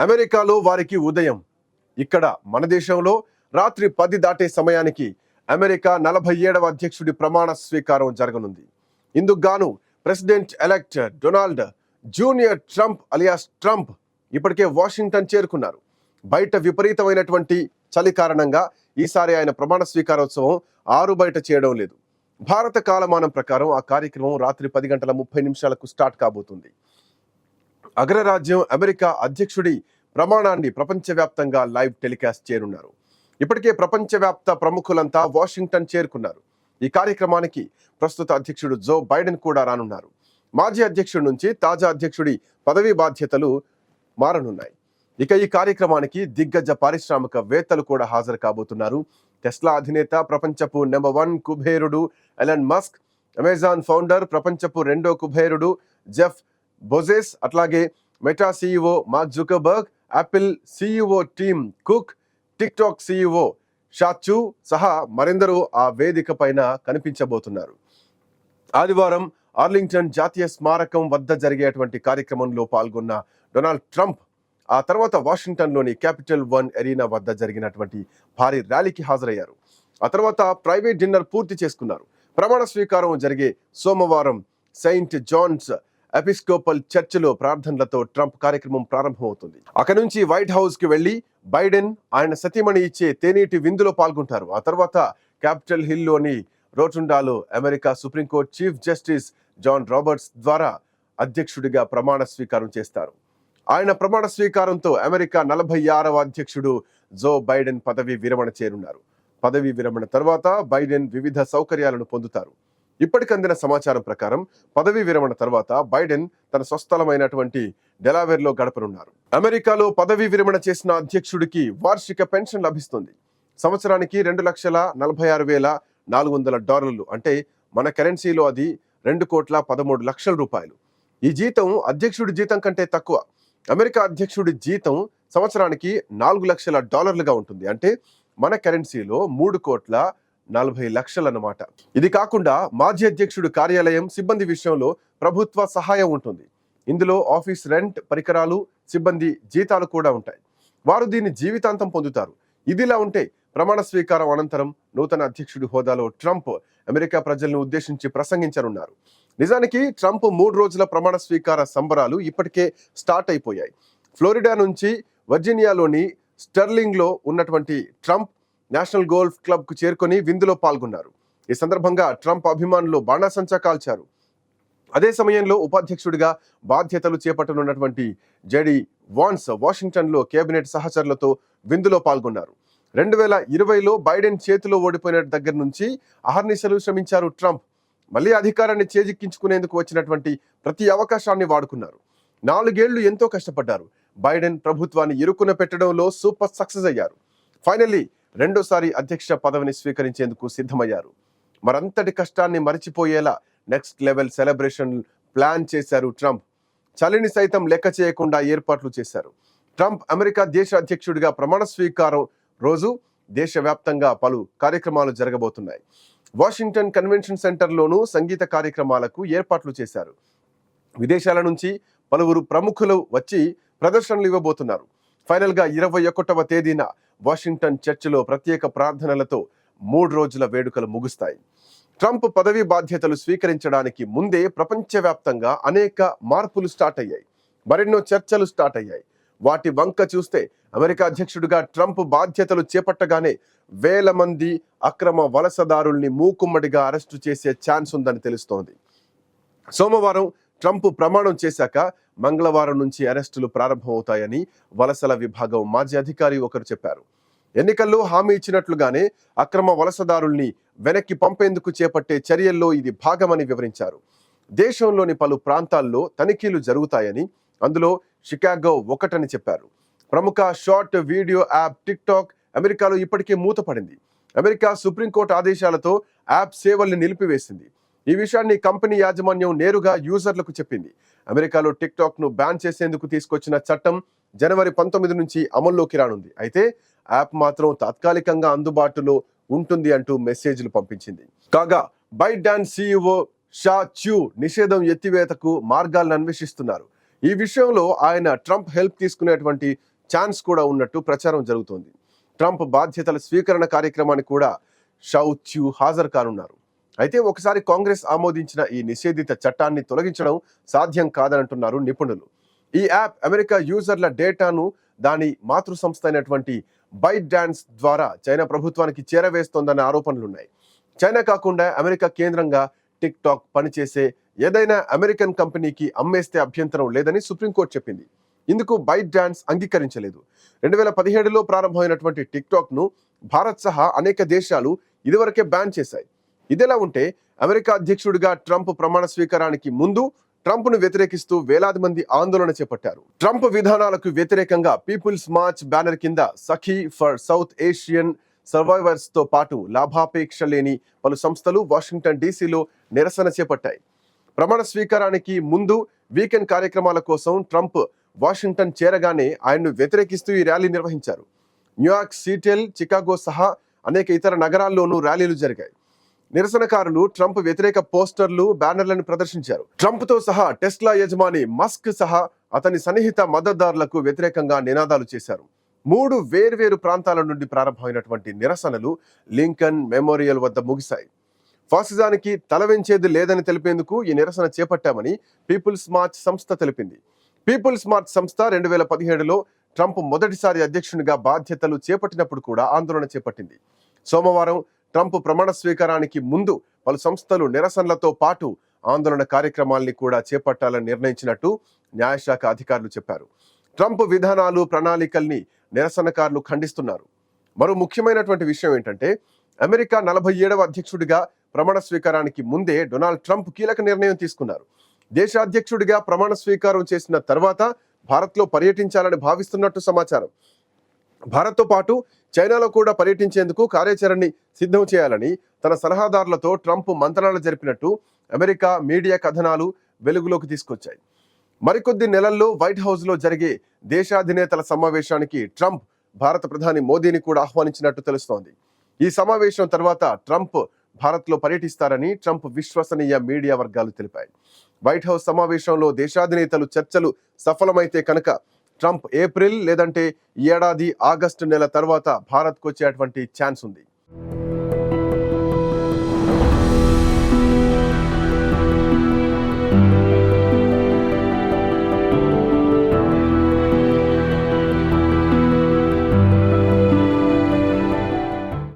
అమెరికాలో వారికి ఉదయం ఇక్కడ మన దేశంలో రాత్రి పది దాటే సమయానికి అమెరికా నలభై ఏడవ అధ్యక్షుడి ప్రమాణ స్వీకారం జరగనుంది. ఇందుకు గాను president elect Donald junior Trump alias Trump ఇప్పటికే వాషింగ్టన్ చేరుకున్నారు. బయట విపరీతమైనటువంటి చలి కారణంగా ఈసారి ఆయన ప్రమాణ స్వీకారోత్సవం ఆరు బయట చేయడం లేదు. భారత కాలమానం ప్రకారం ఆ కార్యక్రమం రాత్రి పది గంటల ముప్పై నిమిషాలకు స్టార్ట్ కాబోతుంది. అగ్రరాజ్యం అమెరికా అధ్యక్షుడి ప్రమాణాన్ని ప్రపంచవ్యాప్తంగా లైవ్ టెలికాస్ట్ చేయనున్నారు ఇప్పటికే ప్రపంచవ్యాప్త ప్రముఖులంతా వాషింగ్టన్ చేరుకున్నారు. ఈ కార్యక్రమానికి ప్రస్తుత అధ్యక్షుడు జో బైడెన్ కూడా రానున్నారు. మాజీ అధ్యక్షుడి నుంచి తాజా అధ్యక్షుడి పదవీ బాధ్యతలు మారనున్నాయి. ఇక ఈ కార్యక్రమానికి దిగ్గజ పారిశ్రామికవేత్తలు కూడా హాజరు కాబోతున్నారు. టెస్లా అధినేత ప్రపంచపు నెంబర్ వన్ కుబేరుడు ఎలన్ మస్క్ అమెజాన్ ఫౌండర్ ప్రపంచపు రెండో కుబేరుడు జెఫ్ బొజెస్ అట్లాగే Meta CEO Mark Zuckerberg Apple CEO Tim Cook TikTok CEO Shou Chew సహా మరెందరూ ఆ వేదిక పైన కనిపించబోతున్నారు. ఆదివారం ఆర్లింగ్టన్ జాతీయ స్మారకం వద్ద జరిగేటువంటి కార్యక్రమంలో పాల్గొన్న డొనాల్డ్ ట్రంప్ ఆ తర్వాత వాషింగ్టన్లోని క్యాపిటల్ వన్ ఎరీనా వద్ద జరిగినటువంటి భారీ ర్యాలీకి హాజరయ్యారు. ఆ తర్వాత ప్రైవేట్ డిన్నర్ పూర్తి చేసుకున్నారు. ప్రమాణ స్వీకారం జరిగే సోమవారం సెయింట్ జాన్స్ ఎపిస్కోపల్ చర్చిలో ప్రార్థనలతో ట్రంప్ కార్యక్రమం ప్రారంభమవుతుంది. అక్కడి నుంచి వైట్ హౌస్కి వెళ్ళి బైడెన్ ఆయన సతీమణి ఇచ్చే తేనీటి విందులో పాల్గొంటారు. ఆ తర్వాత క్యాపిటల్ హిల్లోని రోటుండాలో America supreme court chief justice John Roberts ద్వారా అధ్యక్షుడిగా ప్రమాణ స్వీకారం చేస్తారు. ఆయన ప్రమాణ స్వీకారంతో అమెరికా నలభై ఆరవ అధ్యక్షుడు జో బైడెన్ పదవి విరమణ చేరున్నారు. పదవి విరమణ తర్వాత బైడెన్ వివిధ సౌకర్యాలను పొందుతారు. ఇప్పటికందిన సమాచారం ప్రకారం పదవీ విరమణ తర్వాత బైడెన్ తన స్వస్థలమైనటువంటి డెలావేర్లో గడపనున్నారు. అమెరికాలో పదవీ విరమణ చేసిన అధ్యక్షుడికి వార్షిక పెన్షన్ లభిస్తుంది. సంవత్సరానికి రెండు లక్షల నలభై ఆరు వేల నాలుగు వందల డాలర్లు అంటే మన కరెన్సీలో అది రెండు కోట్ల పదమూడు లక్షల రూపాయలు. ఈ జీతం అధ్యక్షుడి జీతం కంటే తక్కువ. అమెరికా అధ్యక్షుడి జీతం సంవత్సరానికి నాలుగు లక్షల డాలర్లుగా ఉంటుంది. అంటే మన కరెన్సీలో మూడు కోట్ల నలభై లక్షలన్నమాట. ఇది కాకుండా మాజీ అధ్యక్షుడు కార్యాలయం సిబ్బంది విషయంలో ప్రభుత్వ సహాయం ఉంటుంది. ఇందులో ఆఫీస్ రెంట్ పరికరాలు సిబ్బంది జీతాలు కూడా ఉంటాయి. వారు దీన్ని జీవితాంతం పొందుతారు. ఇదిలా ఉంటే ప్రమాణ స్వీకారం అనంతరం నూతన అధ్యక్షుడి హోదాలో ట్రంప్ అమెరికా ప్రజలను ఉద్దేశించి ప్రసంగించనున్నారు. నిజానికి ట్రంప్ మూడు రోజుల ప్రమాణ స్వీకార సంబరాలు ఇప్పటికే స్టార్ట్ అయిపోయాయి. ఫ్లోరిడా నుంచి వర్జీనియాలోని స్టర్లింగ్లో ఉన్నటువంటి ట్రంప్ నేషనల్ గోల్ఫ్ క్లబ్కు చేరుకొని విందులో పాల్గొన్నారు. ఈ సందర్భంగా ట్రంప్ అభిమానులు బాణాసంచా కాల్చారు. అదే సమయంలో ఉపాధ్యక్షుడిగా బాధ్యతలు చేపట్టనున్నటువంటి జెడి వాన్స్ వాషింగ్టన్లో కేబినెట్ సహచరులతో విందులో పాల్గొన్నారు. రెండు వేల ఇరవైలో బైడెన్ చేతిలో ఓడిపోయిన దగ్గర నుంచి అహర్నిశలు శ్రమించారు ట్రంప్. మళ్ళీ అధికారాన్ని చేజిక్కించుకునేందుకు వచ్చినటువంటి ప్రతి అవకాశాన్ని వాడుకున్నారు. నాలుగేళ్ళు ఎంతో కష్టపడ్డారు. బైడెన్ ప్రభుత్వాన్ని ఇరుకున పెట్టడంలో సూపర్ సక్సెస్ అయ్యారు. ఫైనల్లీ రెండోసారి అధ్యక్ష పదవిని స్వీకరించేందుకు సిద్ధమయ్యారు. మరంతటి కష్టాన్ని మరిచిపోయేలా నెక్స్ట్ లెవెల్ సెలబ్రేషన్ ప్లాన్ చేశారు ట్రంప్. చలిని సైతం లెక్క చేయకుండా ఏర్పాట్లు చేశారు. ట్రంప్ అమెరికా దేశ అధ్యక్షుడిగా ప్రమాణ స్వీకారం రోజు దేశవ్యాప్తంగా పలు కార్యక్రమాలు జరగబోతున్నాయి. వాషింగ్టన్ కన్వెన్షన్ సెంటర్లోనూ సంగీత కార్యక్రమాలకు ఏర్పాట్లు చేశారు. విదేశాల నుంచి పలువురు ప్రముఖులు వచ్చి ప్రదర్శనలు ఇవ్వబోతున్నారు. ఫైనల్గా ఇరవై ఒకటవ తేదీన వాషింగ్టన్ చర్చిలో ప్రత్యేక ప్రార్థనలతో మూడు రోజుల వేడుకలు ముగుస్తాయి. ట్రంప్ పదవీ బాధ్యతలు స్వీకరించడానికి ముందే ప్రపంచవ్యాప్తంగా అనేక మార్పులు స్టార్ట్ అయ్యాయి. మరెన్నో చర్చలు స్టార్ట్ అయ్యాయి. వాటి వంక చూస్తే అమెరికా అధ్యక్షుడిగా ట్రంప్ బాధ్యతలు చేపట్టగానే వేల మంది అక్రమ వలసదారుల్ని మూకుమ్మడిగా అరెస్టు చేసే ఛాన్స్ ఉందని తెలుస్తోంది. సోమవారం ట్రంప్ ప్రమాణం చేశాక మంగళవారం నుంచి అరెస్టులు ప్రారంభమవుతాయని వలసల విభాగం మాజీ అధికారి ఒకరు చెప్పారు. ఎన్నికల్లో హామీ ఇచ్చినట్లుగానే అక్రమ వలసదారుల్ని వెనక్కి పంపేందుకు చేపట్టే చర్యల్లో ఇది భాగమని వివరించారు. దేశంలోని పలు ప్రాంతాల్లో తనిఖీలు జరుగుతాయని అందులో షికాగో ఒకటని చెప్పారు. ప్రముఖ షార్ట్ వీడియో యాప్ టిక్టాక్ అమెరికాలో ఇప్పటికే మూతపడింది. అమెరికా సుప్రీంకోర్టు ఆదేశాలతో యాప్ సేవల్ని నిలిపివేసింది. ఈ విషయాన్ని కంపెనీ యాజమాన్యం నేరుగా యూజర్లకు చెప్పింది. అమెరికాలో టిక్ టాక్ను బ్యాన్ చేసేందుకు తీసుకొచ్చిన చట్టం జనవరి పంతొమ్మిది నుంచి అమల్లోకి రానుంది. అయితే యాప్ మాత్రం తాత్కాలికంగా అందుబాటులో ఉంటుంది అంటూ మెసేజ్లు పంపించింది. కాగా ByteDance CEO Shou Chew నిషేధం ఎత్తివేతకు మార్గాలను అన్వేషిస్తున్నారు. ఈ విషయంలో ఆయన ట్రంప్ హెల్ప్ తీసుకునేటువంటి ఛాన్స్ కూడా ఉన్నట్టు ప్రచారం జరుగుతోంది. ట్రంప్ బాధ్యతల స్వీకరణ కార్యక్రమానికి కూడా షౌ చ్యూ హాజరు కానున్నారు. అయితే ఒకసారి కాంగ్రెస్ ఆమోదించిన ఈ నిషేధిత చట్టాన్ని తొలగించడం సాధ్యం కాదంటున్నారు నిపుణులు. ఈ యాప్ అమెరికా యూజర్ల డేటాను దాని మాతృ సంస్థ అయినటువంటి బైట్ డాన్స్ ద్వారా చైనా ప్రభుత్వానికి చేరవేస్తోందన్న ఆరోపణలున్నాయి. చైనా కాకుండా అమెరికా కేంద్రంగా టిక్ టాక్ పనిచేసే ఏదైనా అమెరికన్ కంపెనీకి అమ్మేస్తే అభ్యంతరం లేదని సుప్రీంకోర్టు చెప్పింది. ఇందుకు బైట్ డాన్స్ అంగీకరించలేదు. రెండు వేల పదిహేడులో ప్రారంభమైనటువంటి టిక్ టాక్ను భారత్ సహా అనేక దేశాలు ఇదివరకే బ్యాన్ చేశాయి. ఇదిలా ఉంటే అమెరికా అధ్యక్షుడిగా ట్రంప్ ప్రమాణ స్వీకారానికి ముందు ట్రంప్ను వ్యతిరేకిస్తూ వేలాది మంది ఆందోళన చేపట్టారు. ట్రంప్ విధానాలకు వ్యతిరేకంగా పీపుల్స్ మార్చ్ బ్యానర్ కింద సఖీ ఫర్ సౌత్ ఏషియన్ సర్వైవర్స్తో పాటు లాభాపేక్ష లేని పలు సంస్థలు వాషింగ్టన్ డీసీలో నిరసన చేపట్టాయి. ప్రమాణ స్వీకారానికి ముందు వీకెండ్ కార్యక్రమాల కోసం ట్రంప్ వాషింగ్టన్ చేరగానే ఆయన్ను వ్యతిరేకిస్తూ ఈ ర్యాలీ నిర్వహించారు. న్యూయార్క్ సీటెల్ చికాగో సహా అనేక ఇతర నగరాల్లోనూ ర్యాలీలు జరిగాయి. నిరసనకారులు ట్రంప్ వ్యతిరేక పోస్టర్లు బ్యానర్లను ప్రదర్శించారు. ట్రంప్తో సహా టెస్లా యజమాని మస్క్ సహా అతని సన్నిహిత మద్దతుదారులకు వ్యతిరేకంగా నినాదాలు చేశారు. మూడు వేర్వేరు ప్రాంతాల నుండి ప్రారంభమైనటువంటి నిరసనలు లింకన్ మెమోరియల్ వద్ద ముగిశాయి. ఫాసిజానికి తలవెంచేది లేదని తెలిపేందుకు ఈ నిరసన చేపట్టామని పీపుల్స్ మార్చ్ సంస్థ తెలిపింది. పీపుల్స్ మార్చ్ సంస్థ రెండు వేల పదిహేడులో ట్రంప్ మొదటిసారి అధ్యక్షునిగా బాధ్యతలు చేపట్టినప్పుడు కూడా ఆందోళన చేపట్టింది. సోమవారం ట్రంప్ ప్రమాణ స్వీకారానికి ముందు పలు సంస్థలు నిరసనలతో పాటు ఆందోళన కార్యక్రమాల్ని కూడా చేపట్టాలని నిర్ణయించినట్టు న్యాయశాఖ అధికారులు చెప్పారు. ట్రంప్ విధానాలు ప్రణాళికల్ని నిరసనకారులు ఖండిస్తున్నారు. మరో ముఖ్యమైనటువంటి విషయం ఏంటంటే అమెరికా నలభై ఏడవ అధ్యక్షుడిగా ప్రమాణ స్వీకారానికి ముందే డొనాల్డ్ ట్రంప్ కీలక నిర్ణయం తీసుకున్నారు. దేశ అధ్యక్షుడిగా ప్రమాణ స్వీకారం చేసిన తర్వాత భారత్లో పర్యటించాలని భావిస్తున్నట్టు సమాచారం. భారత్తో పాటు చైనాలో కూడా పర్యటించేందుకు కార్యాచరణని సిద్ధం చేయాలని తన సలహాదారులతో ట్రంప్ మంత్రాలు జరిపినట్టు అమెరికా మీడియా కథనాలు వెలుగులోకి తీసుకొచ్చాయి. మరికొద్ది నెలల్లో వైట్ హౌస్లో జరిగే దేశాధినేతల సమావేశానికి ట్రంప్ భారత ప్రధాని మోదీని కూడా ఆహ్వానించినట్టు తెలుస్తోంది. ఈ సమావేశం తర్వాత ట్రంప్ భారత్లో పర్యటిస్తారని ట్రంప్ విశ్వసనీయ మీడియా వర్గాలు తెలిపాయి. వైట్ హౌస్ సమావేశంలో దేశాధినేతలు చర్చలు సఫలమైతే కనుక ట్రంప్ ఏప్రిల్ లేదంటే ఏడాది ఆగస్టు నెల తర్వాత భారత్కు వచ్చేటువంటి ఛాన్స్ ఉంది.